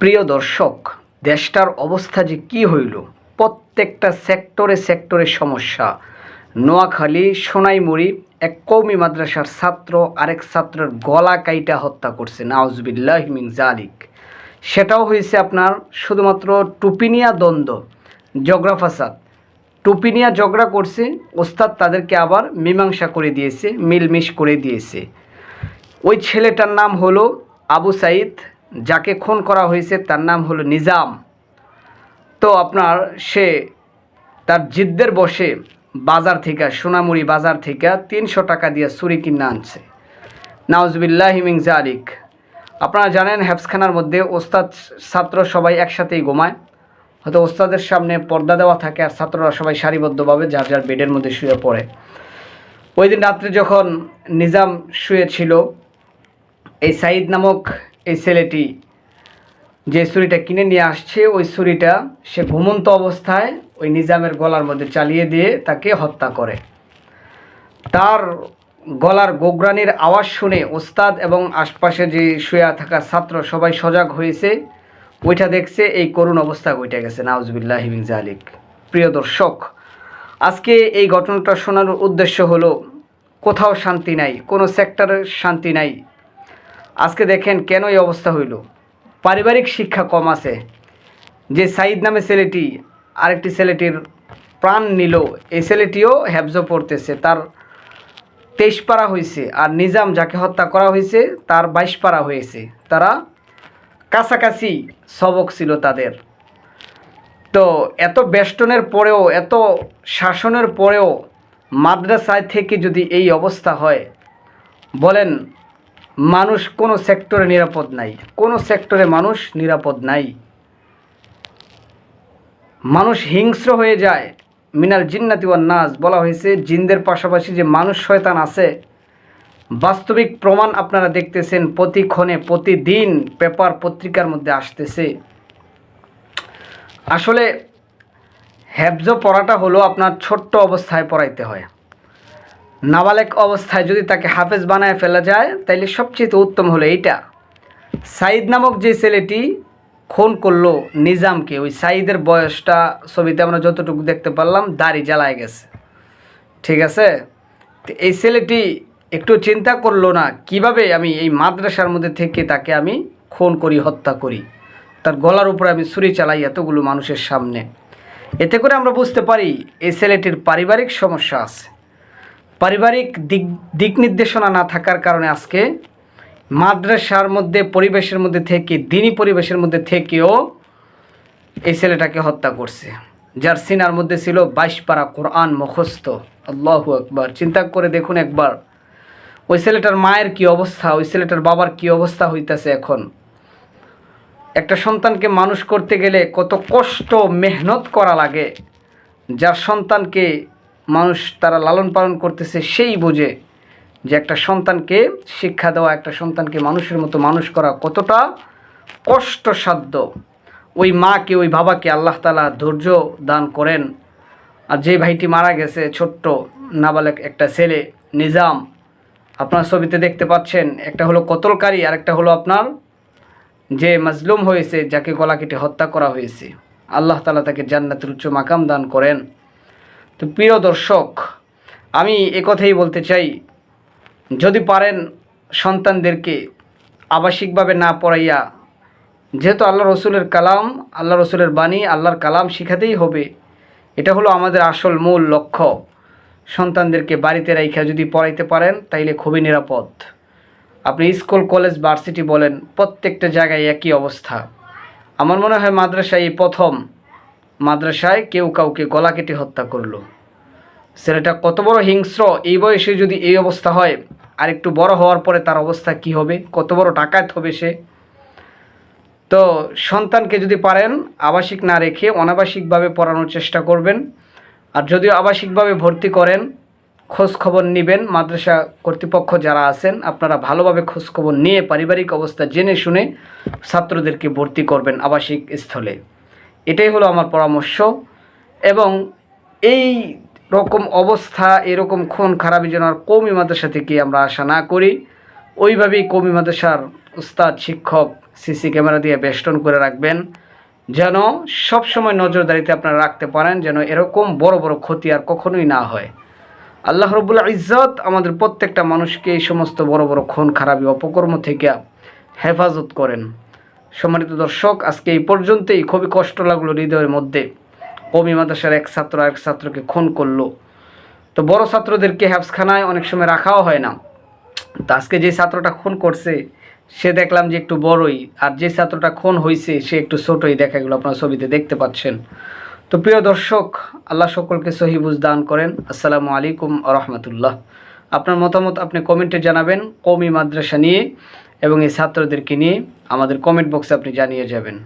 প্রিয় দর্শক, দেশটার অবস্থা যে কি হইল? প্রত্যেকটা সেক্টরে সেক্টরে সমস্যা। নোয়াখালী, সোনাইমুড়ি, এক কৌমি মাদ্রাসার ছাত্র, আরেক ছাত্রের গলা কাইটা হত্যা করছে, নাউজবিল্লাহ মিন জালিক সেটাও হয়েছে আপনার শুধুমাত্র টুপিনিয়া দ্বন্দ্ব জগরা ফাসাদ। টুপিনিয়া ঝগড়া করছে, ওস্তাদ তাদেরকে আবার মীমাংসা করে দিয়েছে, মিলমিশ করে দিয়েছে। ওই ছেলেটার নাম হলো আবু সাইদ যাকে খুন করা হয়েছে তার নাম হলো নিজাম। তো আপনার সে তার জিদ্দের বসে বাজার থেকে, সোনামুড়ি বাজার থেকে তিনশো টাকা দিয়ে চুরি কিনে আনছে। নাউজবিল্লাহ হিমিং জালিক আপনারা জানেন হ্যাপসখানার মধ্যে ওস্তাদ ছাত্র সবাই একসাথেই ঘুমায়। হয়তো ওস্তাদের সামনে পর্দা দেওয়া থাকে আর ছাত্ররা সবাই সারিবদ্ধভাবে যার যার বেডের মধ্যে শুয়ে পড়ে। ওই দিন রাত্রে যখন নিজাম শুয়েছিল, এই সাইদ নামক এই ছেলেটি যে ছুরিটা কিনে নিয়ে আসছে, ওই ছুরিটা সে ঘুমন্ত অবস্থায় ওই নিজামের গলার মধ্যে চালিয়ে দিয়ে তাকে হত্যা করে। তার গলার গোগ্রানির আওয়াজ শুনে ওস্তাদ এবং আশপাশে যে শুয়ে থাকা ছাত্র সবাই সজাগ হয়েছে ওইটা দেখছে এই করুণ অবস্থা ওইটা গেছে। নাউজবিল্লাহ হিমিং জালিক প্রিয় দর্শক, আজকে এই ঘটনাটা শোনার উদ্দেশ্য হলো, কোথাও শান্তি নাই, কোনো সেক্টরের শান্তি নাই আজকে দেখেন কেন এই অবস্থা হইল। পারিবারিক শিক্ষা কম আছে। যে সাইদ নামে ছেলেটি, আরেকটি ছেলেটির প্রাণ নিল, এই ছেলেটিও হ্যাবজ পড়তেছে। তার তেইশ পারা হয়েছে আর নিজাম যাকে হত্যা করা হয়েছে তার বাইশ পারা হয়েছে। তারা কাছাকাছি সবক ছিল তাদের। তো এত বেষ্টনের পরেও, এত শাসনের পরেও মাদ্রাসায় থেকে যদি এই অবস্থা হয়, বলেন মানুষ কোনো সেক্টরে নিরাপদ নাই। কোনো সেক্টরে মানুষ নিরাপদ নাই। মানুষ হিংস্র হয়ে যায়। মিনাল জিন্নাতি ওয়ান নাস বলা হয়েছে, জিনদের পাশাপাশি যে মানুষ শয়তান আছে, বাস্তবিক প্রমাণ আপনারা দেখতেছেন প্রতিক্ষণে, প্রতিদিন পেপার পত্রিকার মধ্যে আসতেছে। আসলে হ্যাবজ পড়াটা হলো আপনার ছোট্ট অবস্থায় পড়াইতে হয়। নাবালেক অবস্থায় যদি তাকে হাফেজ বানায় ফেলা যায়, তাইলে সবচেয়ে উত্তম হলো এইটা। সাইদ নামক যে ছেলেটি খুন করল নিজামকে, ওই সাইদের বয়সটা ছবিতে আমরা যতটুকু দেখতে পারলাম, দাড়ি জ্বালায় গেছে। ঠিক আছে? তো এই ছেলেটি একটু চিন্তা করল না, কীভাবে আমি এই মাদ্রাসার মধ্যে থেকে তাকে আমি খুন করি, হত্যা করি? তার গলার উপরে আমি ছুরি চালাই এতগুলো মানুষের সামনে। এতে করে আমরা বুঝতে পারি, এই ছেলেটির পারিবারিক সমস্যা আছে। পারিবারিক দিক দিক নির্দেশনা না থাকার কারণে আজকে মাদ্রাসার মধ্যে, পরিবেশের মধ্যে থেকে, দিনী পরিবেশের মধ্যে থেকেও এই ছেলেটাকে হত্যা করছে। যার সিনার মধ্যে ছিল বাইশ পারা কোরআন মুখস্থ। আল্লাহু একবার চিন্তা করে দেখুন একবার, ওই ছেলেটার মায়ের কি অবস্থা, ওই ছেলেটার বাবার কি অবস্থা হইতাছে এখন? একটা সন্তানকে মানুষ করতে গেলে কত কষ্ট, মেহনত করা লাগে। যার সন্তানকে মানুষ তারা লালন পালন করতেছে সেই বোঝে যে একটা সন্তানকে শিক্ষা দেওয়া, একটা সন্তানকে মানুষের মতো মানুষ করা কতটা কষ্টসাধ্য। ওই মাকে, ওই বাবাকে আল্লাহ তালা ধৈর্য দান করেন। আর যে ভাইটি মারা গেছে, ছোট্ট, নাবালেক একটা ছেলে, নিজাম, আপনার ছবিতে দেখতে পাচ্ছেন, একটা হলো কতলকারী আর একটা হলো আপনার যে মাজলুম হয়েছে, যাকে গলা কেটে হত্যা করা হয়েছে। আল্লাহ তালা তাকে জান্নাতের উচ্চ মাকাম দান করেন। তো প্রিয় দর্শক, আমি একথাই বলতে চাই, যদি পারেন সন্তানদেরকে আবাসিকভাবে না পড়াইয়া, যেহেতু আল্লাহ রসুলের কালাম, আল্লাহ রসুলের বাণী, আল্লাহর কালাম শিখাতেই হবে, এটা হলো আমাদের আসল মূল লক্ষ্য। সন্তানদেরকে বাড়িতে রাইখা যদি পড়াইতে পারেন, তাইলে খুবই নিরাপদ। আপনি স্কুল, কলেজ, ভার্সিটি বলেন, প্রত্যেকটা জায়গায় একই অবস্থা। আমার মনে হয় মাদ্রাসায় এই প্রথম মাদ্রাসায় কেউ কাউকে গলা কেটে হত্যা করল। ছেলেটা কত বড় হিংস্র, এই বয়সে যদি এই অবস্থা হয়, আর একটু বড় হওয়ার পরে তার অবস্থা কি হবে? কত বড় ডাকাত হবে সে? তো সন্তানকে যদি পারেন, আবাসিক না রেখে অনাবাসিকভাবে পড়ানোর চেষ্টা করবেন। আর যদিও আবাসিকভাবে ভর্তি করেন, খোঁজ খবর নেবেন, মাদ্রাসা কর্তৃপক্ষ যারা আছেন, আপনারা ভালোভাবে খোঁজ খবর নিয়ে পারিবারিক অবস্থা জেনে শুনে ছাত্রদেরকে ভর্তি করবেন আবাসিক স্থলে। এটাই হলো আমার পরামর্শ। এবং এই রকম অবস্থা এরকম খুন খারাপি যেন আর কৌমি মাদ্রাসা থেকে আমরা আশা না করি। ওইভাবেই কৌমি মাদ্রাসার উস্তাদ, শিক্ষক সিসি ক্যামেরা দিয়ে বেষ্টন করে রাখবেন, যেন সব সময় নজরদারিতে আপনারা রাখতে পারেন, যেন এরকম বড় বড় ক্ষতি আর কখনোই না হয়। আল্লাহ রবুল্লা ইজ্জত আমাদের প্রত্যেকটা মানুষকে এই সমস্ত বড় বড় খুন খারাপি অপকর্ম থেকে হেফাজত করেন। সম্মানিত দর্শক, আজকে এই পর্যন্তই। খুবই কষ্ট লাগল হৃদয়ের মধ্যে। কমি মাদ্রাসার এক ছাত্র এক ছাত্রকে খুন করল। তো বড় ছাত্রদেরকে হ্যাবসখানায় অনেক সময় রাখাও হয় না। তো আজকে যে ছাত্রটা খুন করছে, সে দেখলাম যে একটু বড়ই। আর যে ছাত্রটা খুন হয়েছে সে একটু ছোটই। দেখা গেলো, আপনার ছবিতে দেখতে পাচ্ছেন। তো প্রিয় দর্শক, আল্লাহ সকলকে সহিবুজ দান করেন। আসসালামু আলাইকুম রহমতুল্লাহ। আপনার মতামত আপনি কমেন্টে জানাবেন কমি মাদ্রাসা নিয়ে। এবং এই ছাত্রদেরকে নিয়ে আমাদের কমেন্ট বক্সে আপনি জানিয়ে যাবেন।